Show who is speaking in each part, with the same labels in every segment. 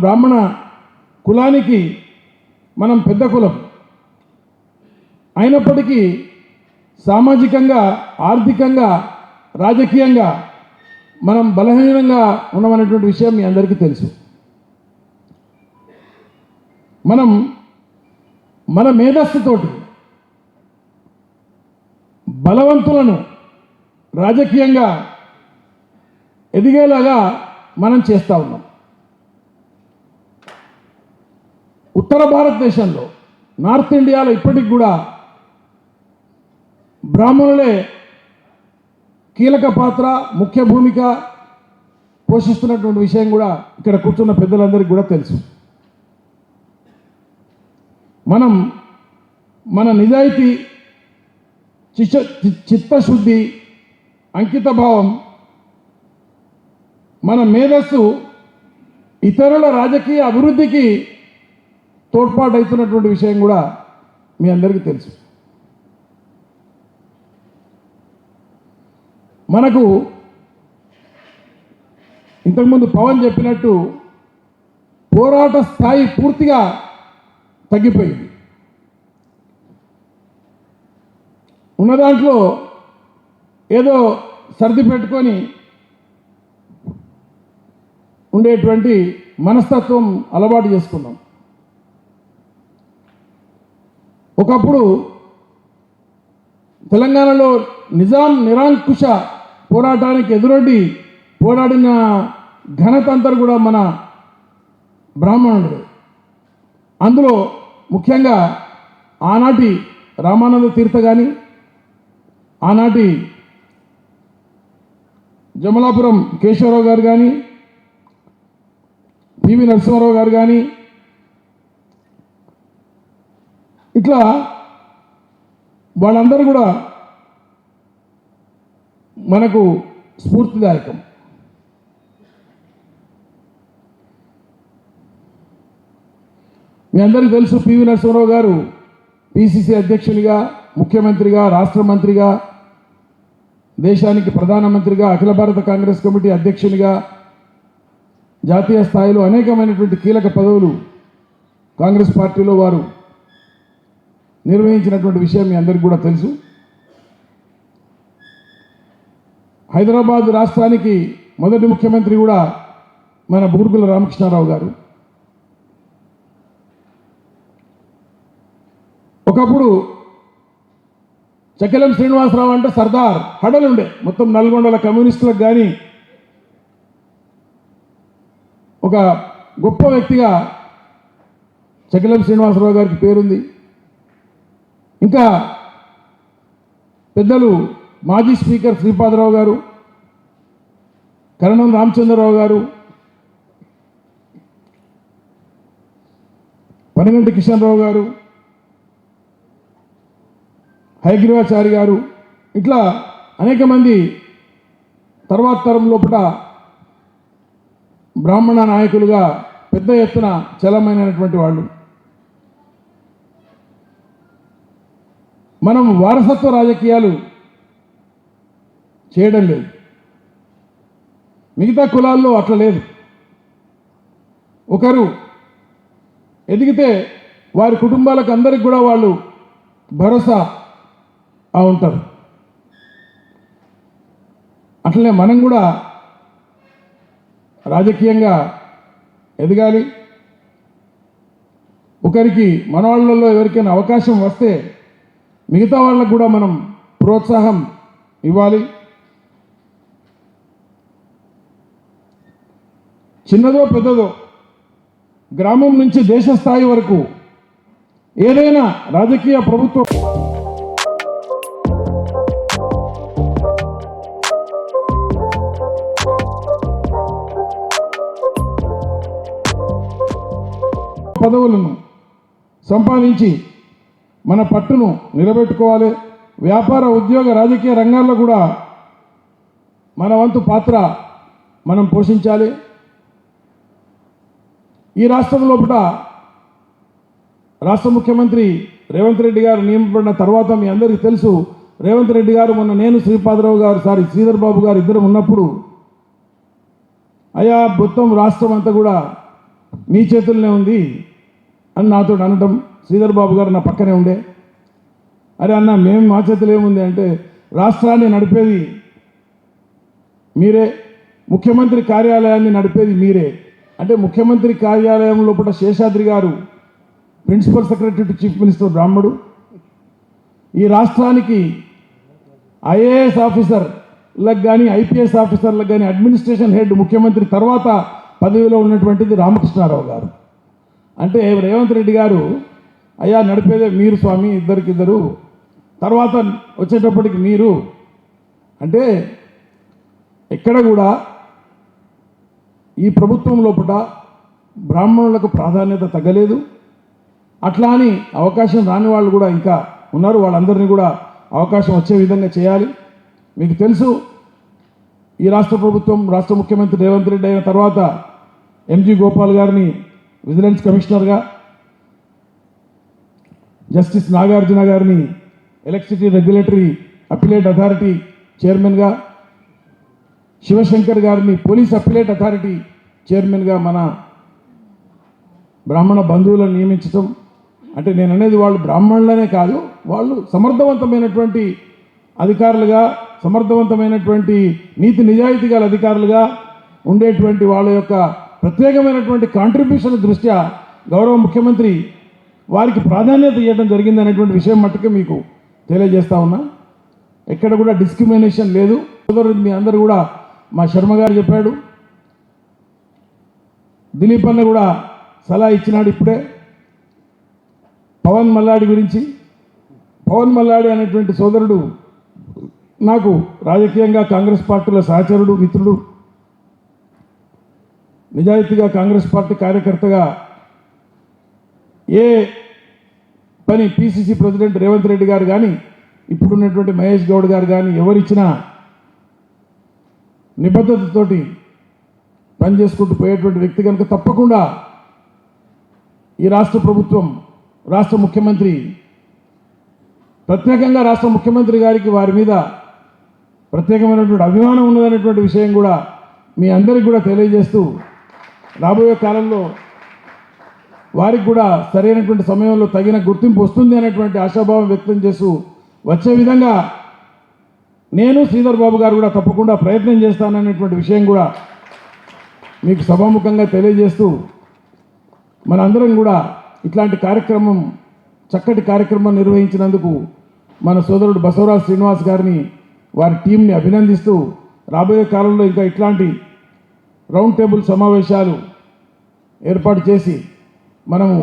Speaker 1: బ్రాహ్మణ కులానికి మనం పెద్ద కులం. అయినప్పటికీ సామాజికంగా ఆర్థికంగా రాజకీయంగా మనం బలహీనంగా ఉన్నామనేటువంటి విషయం మీ అందరికీ తెలుసు. మనం మన మేధస్సుతోటి బలవంతులను రాజకీయంగా ఎదిగేలాగా మనం చేస్తూ ఉన్నాం. ఉత్తర భారతదేశంలో నార్త్ ఇండియాలో ఇప్పటికి కూడా బ్రాహ్మణులే కీలక పాత్ర ముఖ్య భూమిక పోషిస్తున్నటువంటి విషయం కూడా ఇక్కడ కూర్చున్న పెద్దలందరికీ కూడా తెలుసు. మనం మన నిజాయితీ చిచ చి- చిత్తశుద్ధి అంకిత భావం మన మేధస్సు ఇతరుల రాజకీయ అభివృద్ధికి తోడ్పాటు అవుతున్నటువంటి విషయం కూడా మీ అందరికీ తెలుసు. మనకు ఇంతకుముందు పవన్ చెప్పినట్టు పోరాట స్థాయి పూర్తిగా తగ్గిపోయింది. ఉన్న దాంట్లో ఏదో సర్ది పెట్టుకొని ఉండేటువంటి మనస్తత్వం అలవాటు చేసుకున్నాం. ఒకప్పుడు తెలంగాణలో నిజాం నిరాంకుశ పోరాటానికి ఎదురొడ్డి పోరాడిన ఘనత కూడా మన బ్రాహ్మణుడు అందులో ముఖ్యంగా ఆనాటి రామానంద తీర్థ కానీ ఆనాటి జమలాపురం కేశవరావు గారు కానీ పివి నరసింహారావు గారు కానీ ఇట్లా వాళ్ళందరూ కూడా మనకు స్ఫూర్తిదాయకం. మీ అందరికీ తెలుసు పివి నరసింహరావు గారు పిసిసి అధ్యక్షునిగా ముఖ్యమంత్రిగా రాష్ట్ర మంత్రిగా దేశానికి ప్రధానమంత్రిగా అఖిల భారత కాంగ్రెస్ కమిటీ అధ్యక్షునిగా జాతీయ స్థాయిలో అనేకమైనటువంటి కీలక పదవులు కాంగ్రెస్ పార్టీలో వారు నిర్వహించినటువంటి విషయం మీ అందరికీ కూడా తెలుసు. హైదరాబాద్ రాష్ట్రానికి మొదటి ముఖ్యమంత్రి కూడా మన బూర్గుల రామకృష్ణారావు గారు. ఒకప్పుడు చక్కెలం శ్రీనివాసరావు అంటే సర్దార్ హడలుండే. మొత్తం నల్గొండల కమ్యూనిస్టులకు కానీ ఒక గొప్ప వ్యక్తిగా చక్కెలం శ్రీనివాసరావు గారికి పేరుంది. ఇంకా పెద్దలు మాజీ స్పీకర్ శ్రీపాదరావు గారు కరణం రామచంద్రరావు గారు పనిగంటి కిషన్ రావు గారు హయగ్రీవాచారి గారు ఇట్లా అనేక మంది తర్వాత తరం లోపల బ్రాహ్మణ నాయకులుగా పెద్ద ఎత్తున చలమైనటువంటి వాళ్ళు. మనం వారసత్వ రాజకీయాలు చేయడం లేదు. మిగతా కులాల్లో అట్లా లేదు. ఒకరు ఎదిగితే వారి కుటుంబాలకు అందరికి కూడా వాళ్ళు భరోసా ఆ ఉంటారు. అట్లనే మనం కూడా రాజకీయంగా ఎదగాలి. ఒకరికి మనవాళ్ళల్లో ఎవరికైనా అవకాశం వస్తే మిగతా వాళ్ళకు కూడా మనం ప్రోత్సాహం ఇవ్వాలి. చిన్నదో పెద్దదో గ్రామం నుంచి దేశ స్థాయి వరకు ఏదైనా రాజకీయ ప్రభుత్వ పదవులను సంపాదించి మన పట్టును నిలబెట్టుకోవాలి. వ్యాపార ఉద్యోగ రాజకీయ రంగాల్లో కూడా మన వంతు పాత్ర మనం పోషించాలి. ఈ రాష్ట్రం లోపల రాష్ట్ర ముఖ్యమంత్రి రేవంత్ రెడ్డి గారు నియమపడిన తర్వాత మీ అందరికీ తెలుసు రేవంత్ రెడ్డి గారు మొన్న నేను శ్రీపాదరావు గారు సారి శ్రీధర్ బాబు గారు ఇద్దరు ఉన్నప్పుడు అయా మొత్తం రాష్ట్రం అంతా కూడా మీ చేతుల్లోనే ఉంది అని నాతో అనడం శ్రీధర్ బాబు గారు నా పక్కనే ఉండే. అరే అన్న మేము మా చేతులు ఏముంది అంటే రాష్ట్రాన్ని నడిపేది మీరే ముఖ్యమంత్రి కార్యాలయాన్ని నడిపేది మీరే. అంటే ముఖ్యమంత్రి కార్యాలయం లోపల శేషాద్రి గారు ప్రిన్సిపల్ సెక్రటరీ చీఫ్ మినిస్టర్ బ్రాహ్మడు. ఈ రాష్ట్రానికి ఐఏఎస్ ఆఫీసర్లకు కానీ ఐపీఎస్ ఆఫీసర్లకు కానీ అడ్మినిస్ట్రేషన్ హెడ్ ముఖ్యమంత్రి తర్వాత పదవిలో ఉన్నటువంటిది రామకృష్ణారావు గారు. అంటే రేవంత్ రెడ్డి గారు అయ్యా నడిపేదే మీరు స్వామి ఇద్దరికిద్దరు. తర్వాత వచ్చేటప్పటికి మీరు. అంటే ఎక్కడ కూడా ఈ ప్రభుత్వం లోపల బ్రాహ్మణులకు ప్రాధాన్యత తగ్గలేదు. అట్లా అని అవకాశం రాని వాళ్ళు కూడా ఇంకా ఉన్నారు. వాళ్ళందరినీ కూడా అవకాశం వచ్చే విధంగా చేయాలి. మీకు తెలుసు ఈ రాష్ట్ర ప్రభుత్వం రాష్ట్ర ముఖ్యమంత్రి రేవంత్ రెడ్డి అయిన తర్వాత ఎంజి గోపాల్ గారిని విజిలెన్స్ కమిషనర్గా జస్టిస్ నాగార్జున గారిని ఎలక్ట్రిసిటీ రెగ్యులేటరీ అపిలేట్ అథారిటీ చైర్మన్గా శివశంకర్ గారిని పోలీస్ అపిలేట్ అథారిటీ చైర్మన్గా మన బ్రాహ్మణ బంధువులను నియమించటం. అంటే నేను అనేది వాళ్ళు బ్రాహ్మణులనే కాదు వాళ్ళు సమర్థవంతమైనటువంటి అధికారులుగా సమర్థవంతమైనటువంటి నీతి నిజాయితీ గల అధికారులుగా ఉండేటువంటి వాళ్ళ యొక్క ప్రత్యేకమైనటువంటి కాంట్రిబ్యూషన్ దృష్ట్యా గౌరవ ముఖ్యమంత్రి వారికి ప్రాధాన్యత ఇవ్వడం జరిగింది అనేటువంటి విషయం మట్టుకే మీకు తెలియజేస్తా ఉన్నా. ఎక్కడ కూడా డిస్క్రిమినేషన్ లేదు. సోదరుడు మీ అందరూ కూడా మా శర్మ గారు చెప్పాడు. దిలీప్ అన్న కూడా సలహా ఇచ్చినాడు ఇప్పుడే. పవన్ మల్లాడి గురించి. పవన్ మల్లాడి అనేటువంటి సోదరుడు నాకు రాజకీయంగా కాంగ్రెస్ పార్టీలో సహచరుడు మిత్రుడు. నిజాయితీగా కాంగ్రెస్ పార్టీ కార్యకర్తగా ఏ పని పిసిసి ప్రెసిడెంట్ రేవంత్ రెడ్డి గారు కానీ ఇప్పుడున్నటువంటి మహేష్ గౌడ్ గారు కానీ ఎవరిచ్చినా నిబద్ధతతోటి పనిచేసుకుంటూ పోయేటువంటి వ్యక్తి కనుక తప్పకుండా ఈ రాష్ట్ర ప్రభుత్వం రాష్ట్ర ముఖ్యమంత్రి ప్రత్యేకంగా రాష్ట్ర ముఖ్యమంత్రి గారికి వారి మీద ప్రత్యేకమైనటువంటి అభిమానం ఉన్నదనేటువంటి విషయం కూడా మీ అందరికి కూడా తెలియజేస్తూ రాబోయే కాలంలో వారికి కూడా సరైనటువంటి సమయంలో తగిన గుర్తింపు వస్తుంది అనేటువంటి ఆశాభావం వ్యక్తం చేస్తూ వచ్చే విధంగా నేను శ్రీధర్ బాబు గారు కూడా తప్పకుండా ప్రయత్నం చేస్తాననేటువంటి విషయం కూడా మీకు సభాముఖంగా తెలియజేస్తూ మనందరం కూడా ఇట్లాంటి కార్యక్రమం చక్కటి కార్యక్రమం నిర్వహించినందుకు మన సోదరుడు బసవరాజ్ శ్రీనివాస్ గారిని వారి టీంని అభినందిస్తూ రాబోయే కాలంలో ఇంకా ఇట్లాంటి రౌండ్ టేబుల్ సమావేశాలు ఏర్పాటు చేసి మనము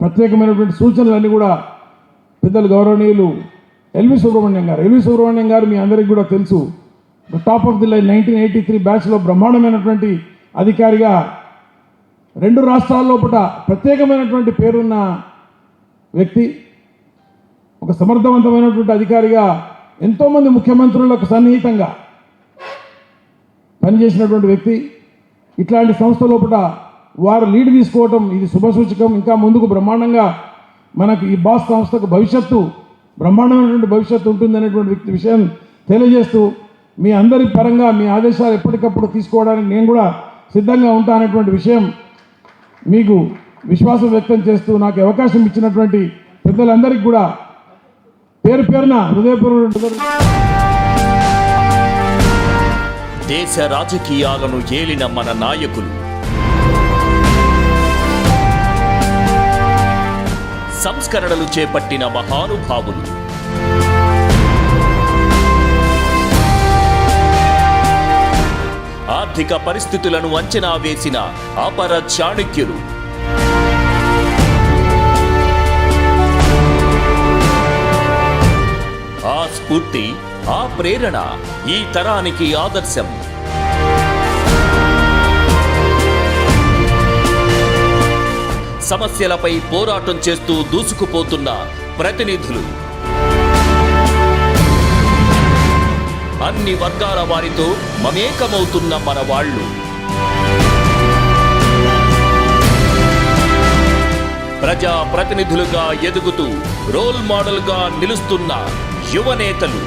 Speaker 1: ప్రత్యేకమైనటువంటి సూచనలన్నీ కూడా పెద్దలు గౌరవనీయులు ఎల్వి సుబ్రహ్మణ్యం గారు. ఎల్వి సుబ్రహ్మణ్యం గారు మీ అందరికీ కూడా తెలుసు. Top of the line nineteen eighty three బ్యాచ్లో బ్రహ్మాండమైనటువంటి అధికారిగా రెండు రాష్ట్రాల లోపల ప్రత్యేకమైనటువంటి పేరున్న వ్యక్తి ఒక సమర్థవంతమైనటువంటి అధికారిగా ఎంతోమంది ముఖ్యమంత్రులకు సన్నిహితంగా పనిచేసినటువంటి వ్యక్తి. ఇట్లాంటి సంస్థ లోపల వారు లీడ్ తీసుకోవటం ఇది శుభసూచకం ఇంకా ముందుకు బ్రహ్మాండంగా మనకు ఈ బాస్ సంస్థకు భవిష్యత్తు బ్రహ్మాండమైనటువంటి భవిష్యత్తు ఉంటుందనేటువంటి వ్యక్తి విషయం తెలియజేస్తూ మీ అందరి పరంగా మీ ఆదేశాలు ఎప్పటికప్పుడు తీసుకోవడానికి నేను కూడా సిద్ధంగా ఉంటానటువంటి విషయం మీకు విశ్వాసం వ్యక్తం చేస్తూ నాకు అవకాశం ఇచ్చినటువంటి పెద్దలందరికీ కూడా పేరు పేరున హృదయపూర్వక
Speaker 2: దేశ రాజకీయాలను ఏలిన మన నాయకులు. సంస్కరణలు చేపట్టిన మహానుభావులు. ఆర్థిక పరిస్థితులను అంచనా వేసిన అపర చాణక్యులు. ఆ స్ఫూర్తి ఆ ప్రేరణ ఈ తరానికి ఆదర్శం. సమస్యలపై పోరాటం చేస్తూ దూసుకుపోతున్న ప్రతినిధులు. అన్ని వర్గాల వారితో మమేకమవుతున్న మన వాళ్ళు. ప్రజా ప్రతినిధులుగా ఎదుగుతూ రోల్ మోడల్గా నిలుస్తున్న యువనేతలు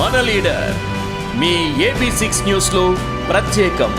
Speaker 2: మన లీడర్ మీ ఏబీ సిక్స్ న్యూస్లో ప్రత్యేకం.